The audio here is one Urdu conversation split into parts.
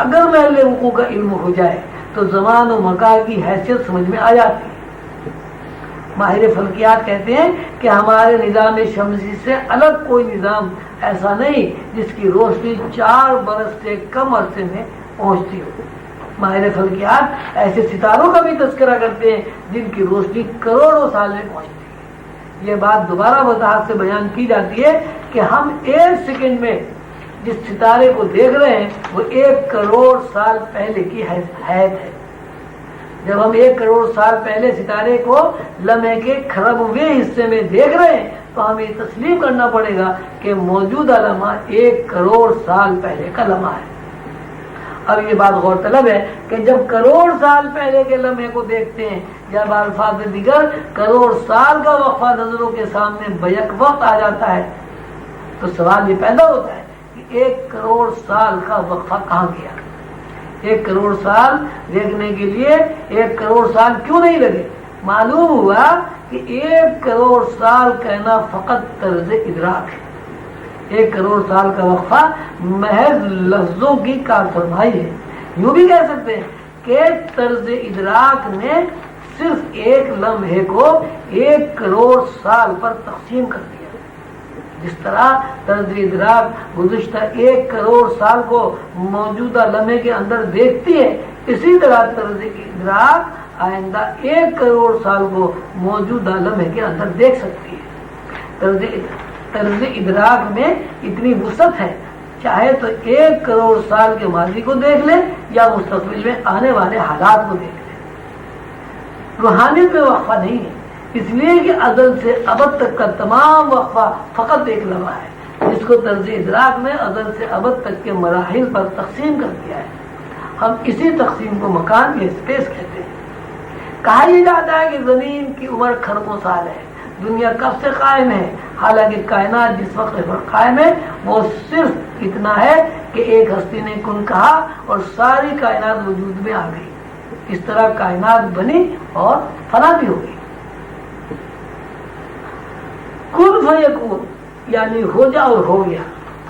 اگر محل وقوع کا علم ہو جائے تو زمان و مکان کی حیثیت سمجھ میں آ جاتی ہے۔ ماہر فلکیات کہتے ہیں کہ ہمارے نظام شمسی سے الگ کوئی نظام ایسا نہیں جس کی روشنی چار برس سے کم عرصے میں پہنچتی ہو۔ ماہر فلکیات ایسے ستاروں کا بھی تذکرہ کرتے ہیں جن کی روشنی کروڑوں سال میں پہنچتی ہے۔ یہ بات دوبارہ وضاحت سے بیان کی جاتی ہے کہ ہم ایک سیکنڈ میں جس ستارے کو دیکھ رہے ہیں، وہ ایک کروڑ سال پہلے کی حیثیت ہے۔ جب ہم ایک کروڑ سال پہلے ستارے کو لمحے کے ہوئے حصے میں دیکھ رہے ہیں، تو ہمیں تسلیم کرنا پڑے گا کہ موجودہ لمحہ ایک کروڑ سال پہلے کا لمحہ ہے۔ اب یہ بات غور طلب ہے کہ جب کروڑ سال پہلے کے لمحے کو دیکھتے ہیں، جب الفاظ دیگر کروڑ سال کا وقفہ نظروں کے سامنے بیک وقت آ جاتا ہے، تو سوال یہ پیدا ہوتا ہے ایک کروڑ سال کا وقفہ کہاں گیا؟ ایک کروڑ سال دیکھنے کے لیے ایک کروڑ سال کیوں نہیں لگے؟ معلوم ہوا کہ ایک کروڑ سال کہنا فقط طرز ادراک ہے۔ ایک کروڑ سال کا وقفہ محض لفظوں کی کار فرمائی ہے۔ یوں بھی کہہ سکتے ہیں کہ طرز ادراک نے صرف ایک لمحے کو ایک کروڑ سال پر تقسیم کر دیا۔ جس طرح طرز ادراک گزشتہ ایک کروڑ سال کو موجودہ لمحے کے اندر دیکھتی ہے، اسی طرح طرز ادراک آئندہ ایک کروڑ سال کو موجودہ لمحے کے اندر دیکھ سکتی ہے۔ طرز ادراک میں اتنی وسعت ہے، چاہے تو ایک کروڑ سال کے ماضی کو دیکھ لے یا مستقبل میں آنے والے حالات کو دیکھ لے۔ روحانیت میں وقفہ نہیں ہے۔ اس لیے کہ ازل سے ابد تک کا تمام وقفہ فقط ایک لمحہ ہے، جس کو طرز ادراک میں ازل سے ابد تک کے مراحل پر تقسیم کر دیا ہے۔ ہم اسی تقسیم کو مکان یا اسپیس کہتے ہیں۔ کہا یہ جاتا ہے کہ زمین کی عمر کھربوں سال ہے، دنیا کب سے قائم ہے؟ حالانکہ کائنات جس وقت پر قائم ہے، وہ صرف اتنا ہے کہ ایک ہستی نے کن کہا اور ساری کائنات وجود میں آ گئی۔ اس طرح کائنات بنی اور فنا بھی ہوگی کن فیکون یعنی ہو جا اور ہو گیا۔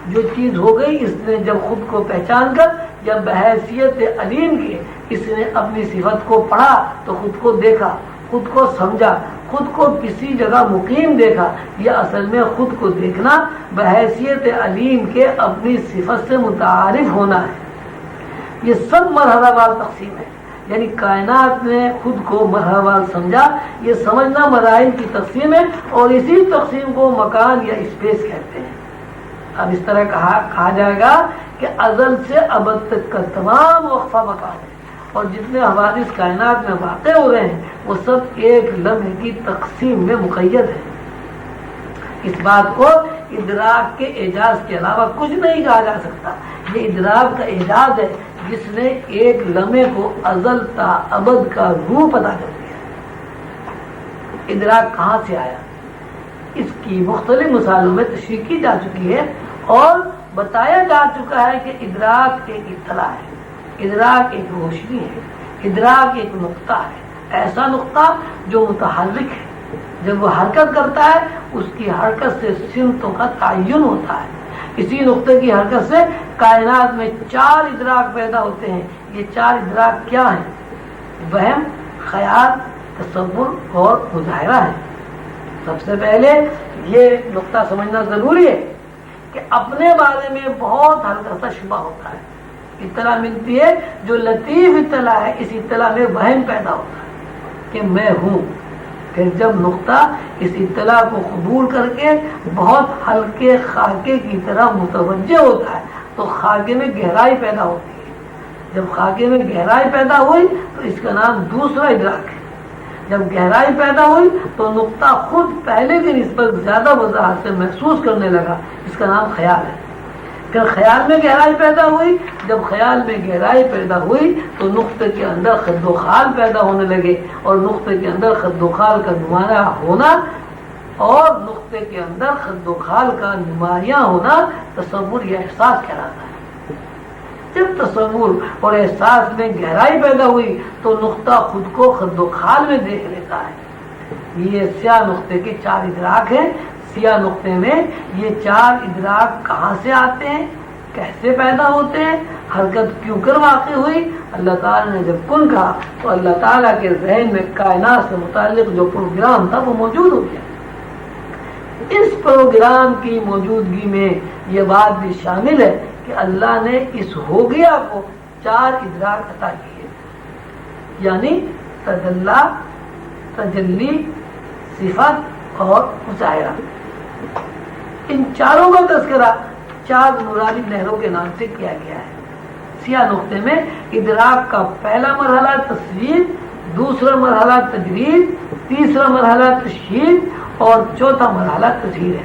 جو چیز ہو گئی، اس نے جب خود کو پہچان کر، جب بحیثیت علیم کے اس نے اپنی صفت کو پڑھا، تو خود کو دیکھا، خود کو سمجھا، خود کو کسی جگہ مقیم دیکھا۔ یہ اصل میں خود کو دیکھنا، بحیثیت علیم کے اپنی صفت سے متعارف ہونا ہے۔ یہ سب مرحلہ وال تقسیم ہے۔ یعنی کائنات نے خود کو مرحلہ سمجھا، یہ سمجھنا مراحل کی تقسیم ہے اور اسی تقسیم کو مکان یا اسپیس کہتے ہیں۔ اب اس طرح کہا کہا جائے گا کہ ازل سے ابد تک کا تمام وقفہ مکان ہے۔ اور جتنے ہماری اس کائنات میں واقع ہو رہے ہیں، وہ سب ایک لمحے کی تقسیم میں مقید ہے اس بات کو ادراک کے اعجاز کے علاوہ کچھ نہیں کہا جا سکتا۔ یہ ادراک کا اعجاز ہے جس نے ایک لمحے کو ازل تا ابد کا روپ ادا کر دیا۔ ادراک کہاں سے آیا؟ اس کی مختلف مثالوں میں تشریح کی جا چکی ہے اور بتایا جا چکا ہے کہ ادراک ایک اطلاع ہے، ادراک ایک روشنی ہے، ادراک ایک نقطہ ہے، ایسا نقطہ جو متحرک ہے۔ جب وہ حرکت کرتا ہے، اس کی حرکت سے سمتوں کا تعین ہوتا ہے۔ اسی نقطے کی حرکت سے کائنات میں چار ادراک پیدا ہوتے ہیں۔ یہ چار ادراک کیا ہیں؟ وہم، خیال، تصور اور مظاہرہ ہے سب سے پہلے یہ نقطہ سمجھنا ضروری ہے کہ اپنے بارے میں بہت ہلکا سا شبہ ہوتا ہے۔ اطلاع ملتی ہے جو لطیف اطلاع ہے اس اطلاع میں وہم پیدا ہوتا ہے کہ میں ہوں۔ پھر جب نقطہ اس اطلاع کو قبول کر کے بہت ہلکے خاکے کی طرح متوجہ ہوتا ہے، تو خاکے میں گہرائی پیدا ہوتی ہے۔ جب خاکے میں گہرائی پیدا ہوئی، تو اس کا نام دوسرا ادراک ہے۔ جب گہرائی پیدا ہوئی، تو نقطہ خود پہلے کی نسبت زیادہ وضاحت سے محسوس کرنے لگا۔ اس کا نام خیال ہے۔ پھر خیال میں گہرائی پیدا ہوئی۔ جب خیال میں گہرائی پیدا ہوئی تو نقطے کے اندر خد و خال پیدا ہونے لگے اور نقطے کے اندر خد و خال کا نمایاں ہونا اور نقطے کے اندر خد و خال کا نمایاں ہونا تصور یا احساس کہلاتا ہے۔ جب تصور اور احساس میں گہرائی پیدا ہوئی تو نقطہ خود کو خد و خال میں دیکھ لیتا ہے۔ یہ سیاہ نقطے کے چار ادراک ہیں۔ سیاہ نقطے میں یہ چار ادراک کہاں سے آتے ہیں؟ کیسے پیدا ہوتے ہیں؟ حرکت کیوں کر واقع ہوئی؟ اللہ تعالیٰ نے جب کن کہا تو اللہ تعالیٰ کے ذہن میں کائنات سے متعلق جو پروگرام تھا وہ موجود ہو گیا۔ اس پروگرام کی موجودگی میں یہ بات بھی شامل ہے کہ اللہ نے اس ہو گیا کو چار ادراک عطا کیے۔ یعنی تجلہ تجلی، صفت اور مظاہرہ۔ ان چاروں کا تذکرہ چار مرادی نہروں کے نام سے کیا گیا ہے۔ سیاہ نقطے میں ادراک کا پہلا مرحلہ تصویر، دوسرا مرحلہ تجویز تیسرا مرحلہ تشہیر اور چوتھا مرحلہ تصویر ہے۔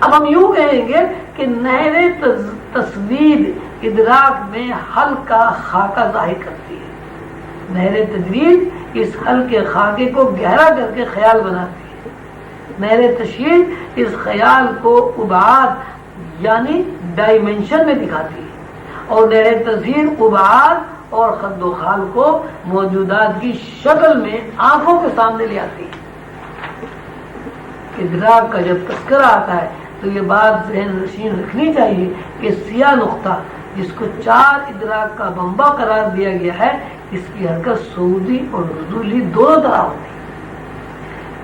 اب ہم یوں کہیں گے کہ نہر تصویر ادراک میں حل کا خاکہ ظاہر کرتی ہے۔ نہر تجویز اس حل کے خاکے کو گہرا کر کے خیال بناتی ہے۔ نہر تشہیر اس خیال کو ابعاد یعنی ڈائمنشن میں دکھاتی ہے اور نہر تصویر ابعاد اور خد و خال کو موجودات کی شکل میں آنکھوں کے سامنے لے آتی ہے۔ ادراک کا جب تذکرہ آتا ہے تو یہ بات ذہن نشین رکھنی چاہیے کہ سیاہ نقطہ جس کو چار ادراک کا بمبا قرار دیا گیا ہے، اس کی حرکت سعودی اور نزولی دونوں طرح ہوتی ہے۔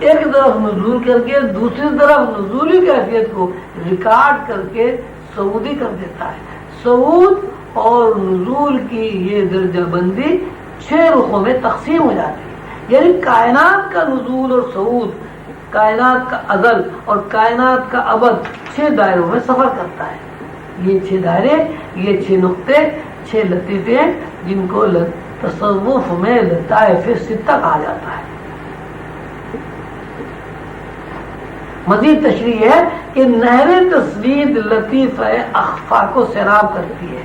ایک طرف نزول کر کے دوسری طرف نزولی کیفیت کو ریکارڈ کر کے سعودی کر دیتا ہے۔ سعود اور نزول کی یہ درجہ بندی چھ رخوں میں تقسیم ہو جاتی ہے۔ یعنی کائنات کا نزول اور سعود، کائنات کا ازل اور کائنات کا ابد چھ دائروں میں سفر کرتا ہے۔ یہ چھ دائرے، یہ چھ نقطے، چھ لطیفے جن کو تصوف میں لطائف ستہ کہا جاتا ہے۔ مزید تشریح ہے کہ نہر تصویر لطیف اخفا کو سیراب کرتی ہے۔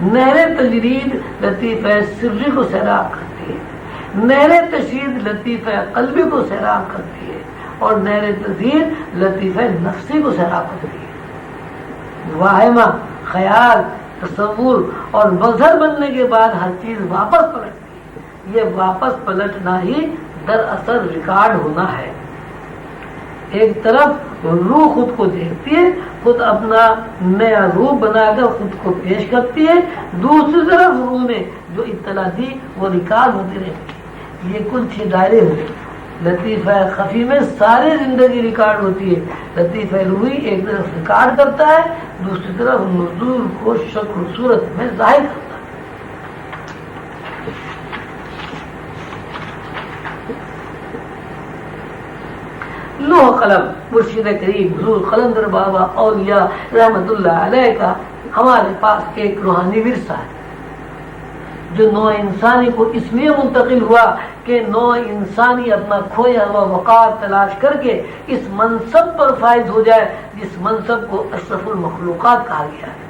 نہر تجرید لطیف سری کو سیراب کرتی ہے۔ نہر تشید لطیف قلبی کو سیراب کرتی ہے۔ اور نہر تذیر لطیف نفسی کو سیراب کرتی ہے۔ واہمہ، خیال، تصور اور مظہر بننے کے بعد ہر چیز واپس پلٹتی ہے۔ یہ واپس پلٹنا ہی دراصل ریکارڈ ہونا ہے۔ ایک طرف روح خود کو دیکھتی ہے، خود اپنا نیا روح بنا کر خود کو پیش کرتی ہے۔ دوسری طرف روح نے جو اطلاع دی، وہ ریکارڈ ہوتی رہتی یہ کل چھ دائرے ہوئے لطیفہ خفی میں ساری زندگی ریکارڈ ہوتی ہے۔ لطیفہ روحی ایک طرف ریکارڈ کرتا ہے، دوسری طرف نزول کو شکل صورت میں ظاہر کرتا قلم، مرشد کریم، حضور قلندر بابا، اولیاء، رحمت اللہ علیہ کا ہمارے پاس ایک روحانی ورثہ ہے، جو نو انسانی کو اس لیے منتقل ہوا کہ نو انسانی اپنا کھویا ہوا وقار تلاش کر کے اس منصب پر فائز ہو جائے، جس منصب کو اشرف المخلوقات کہا گیا ہے۔